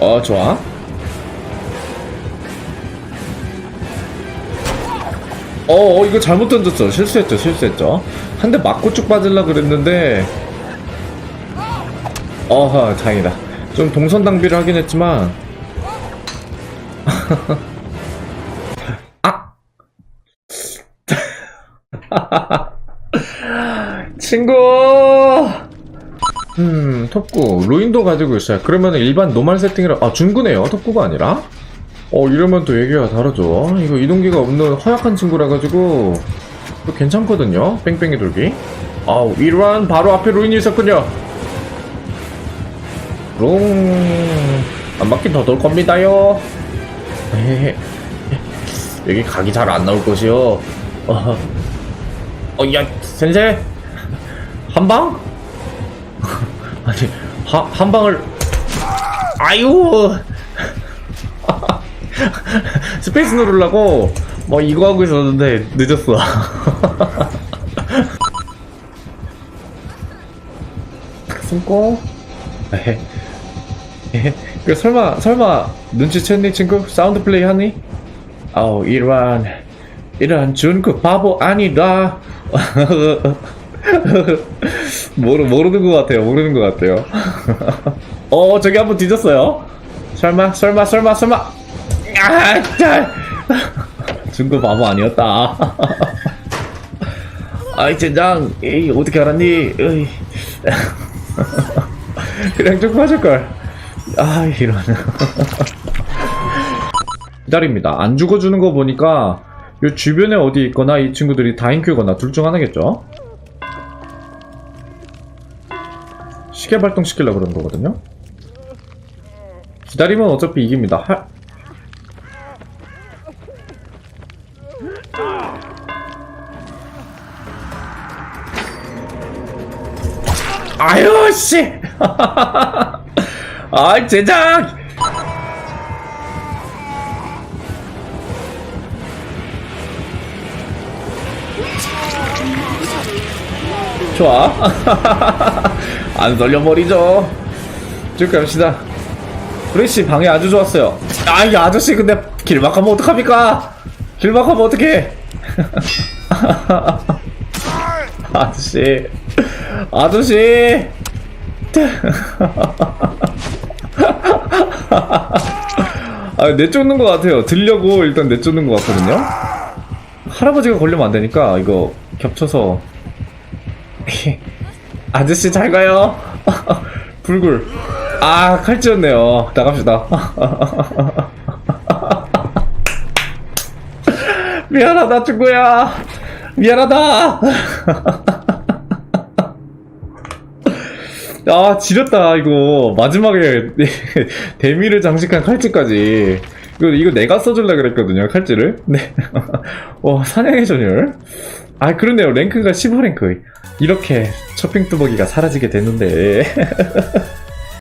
어 좋아. 어, 어 이거 잘못 던졌죠 실수했죠 실수했죠. 한 대 맞고 쭉 빠질라 그랬는데. 어허 다행이다. 좀 동선 낭비를 하긴 했지만. 아! 친구 음 톱구. 루인도 가지고 있어요. 그러면 일반 노말 세팅이라 아 중구네요. 톱구가 아니라? 어 이러면 또 얘기가 다르죠. 이거 이동기가 없는 허약한 친구라 가지고 또 괜찮거든요. 뺑뺑이 돌기. 아우 이러한 바로 앞에 루인이 있었군요. 롱 안 맞긴 더 돌 겁니다요. 여기 각이 잘 안 나올 것이요. 어, 어 야 센세? 한 방? 아니 하, 한 방을. 아유! 스페이스 누르려고 뭐 이거 하고 있었는데 늦었어. 숨고. 그 설마 설마 눈치챘니 친구? 사운드 플레이 하니? 아우 이러한 이러한 준그 바보 아니다 모르, 모르는 것 같아요. 모르는 것 같아요. 어, 저기 한번 뒤졌어요. 설마, 설마, 설마, 설마. 아, 잘. 중고 바보 아니었다. 아이, 젠장. 에이, 어떻게 알았니? 에이. 그냥 쭉 빠질걸. 아, 이런. 기다립니다. 안 죽어주는 거 보니까 요 주변에 어디 있거나 이 친구들이 다인큐거나 둘 중 하나겠죠? 시계 발동시키려고 그러는 거거든요? 기다리면 어차피 이깁니다. 하... 아유, 씨! 아, 제작! 좋아. 안 설려버리죠. 쭉 갑시다. 프레시 방해 아주 좋았어요. 아, 이 아저씨 근데 길막하면 어떡합니까? 길막하면 어떡해? 아저씨. 아저씨. 아, 내쫓는 것 같아요. 들려고 일단 내쫓는 것 같거든요. 할아버지가 걸리면 안 되니까 이거 겹쳐서 아저씨 잘 가요. 불굴. 아 칼찌였네요. 나갑시다. 미안하다 친구야. 미안하다. 아 지렸다 이거 마지막에 대미를 장식한 칼찌까지 이거 이거 내가 써줄라 그랬거든요 칼찌를 네. 와 사냥의 전율 아 그렇네요. 랭크가 15랭크. 이렇게 쇼핑 뚜벅이가 사라지게 됐는데